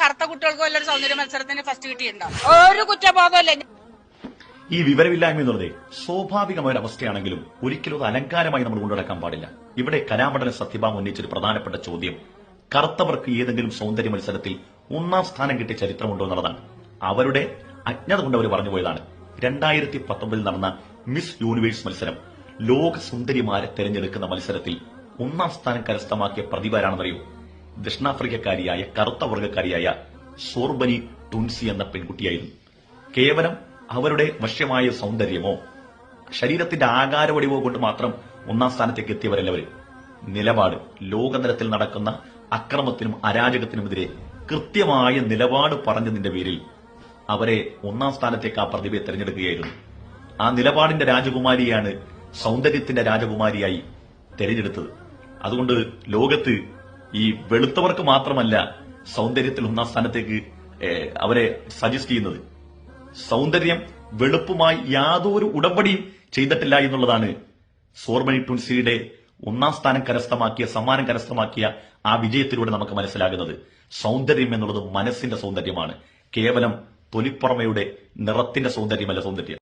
കറുത്ത കുട്ടികൾക്ക് വല്ലൊരു സൗന്ദര്യ മത്സരത്തിന് ഫസ്റ്റ് കിട്ടിയിട്ടുണ്ടോ? ഒരു കുറ്റബോധമല്ലേ ഈ വിവരമില്ലായ്മ എന്നുള്ളത് സ്വാഭാവികമായ ഒരു അവസ്ഥയാണെങ്കിലും ഒരിക്കലും അത് അലങ്കാരമായി നമ്മൾ കൊണ്ടുനടക്കാൻ പാടില്ല. ഇവിടെ കലാമണ്ഡലം സത്യഭാമ ഉന്നയിച്ചൊരു പ്രധാനപ്പെട്ട ചോദ്യം കറുത്തവർക്ക് ഏതെങ്കിലും സൗന്ദര്യ മത്സരത്തിൽ ഒന്നാം സ്ഥാനം കിട്ടിയ ചരിത്രമുണ്ടോ എന്നുള്ളതാണ്. അവരുടെ അജ്ഞത കൊണ്ട് അവർ പറഞ്ഞു പോയതാണ്. രണ്ടായിരത്തി പത്തൊമ്പതിൽ നടന്ന മിസ് യൂണിവേഴ്സ് മത്സരം ലോക സുന്ദരിമാരെ തെരഞ്ഞെടുക്കുന്ന മത്സരത്തിൽ ഒന്നാം സ്ഥാനം കരസ്ഥമാക്കിയ പ്രതിഭരാണെന്നറിയോ ദക്ഷിണാഫ്രിക്കക്കാരിയായ കറുത്ത വർഗക്കാരിയായ സോർബനി ടുൻസി എന്ന പെൺകുട്ടിയായിരുന്നു. കേവലം അവരുടെ വശ്യമായ സൗന്ദര്യമോ ശരീരത്തിന്റെ ആകാരവടിവോ കൊണ്ട് മാത്രം ഒന്നാം സ്ഥാനത്തേക്ക് എത്തിയവരല്ലവര് നിലപാട് ലോകതലത്തിൽ നടക്കുന്ന അക്രമത്തിനും അരാജകത്തിനുമെതിരെ കൃത്യമായ നിലപാട് പറഞ്ഞതിന്റെ പേരിൽ അവരെ ഒന്നാം സ്ഥാനത്തേക്ക് ആ പ്രതിഭയെ തെരഞ്ഞെടുക്കുകയായിരുന്നു. ആ നിലപാടിന്റെ രാജകുമാരിയാണ് സൗന്ദര്യത്തിന്റെ രാജകുമാരിയായി തെരഞ്ഞെടുത്തത്. അതുകൊണ്ട് ലോകത്ത് ഈ വെളുത്തവർക്ക് മാത്രമല്ല സൗന്ദര്യത്തിൽ ഒന്നാം സ്ഥാനത്തേക്ക് അവരെ സജസ്റ്റ് ചെയ്യുന്നത്. സൗന്ദര്യം വെളുപ്പുമായി യാതൊരു ഉടമ്പടിയും ചെയ്തിട്ടില്ല എന്നുള്ളതാണ് സോർമണി ടുൻസിയുടെ ഒന്നാം സ്ഥാനം കരസ്ഥമാക്കിയ സമ്മാനം കരസ്ഥമാക്കിയ ആ വിജയത്തിലൂടെ നമുക്ക് മനസ്സിലാകുന്നത്. സൗന്ദര്യം എന്നുള്ളത് മനസ്സിന്റെ സൗന്ദര്യമാണ്. കേവലം തൊലിപ്പുറമയുടെ നിറത്തിന്റെ സൗന്ദര്യമല്ല സൗന്ദര്യം.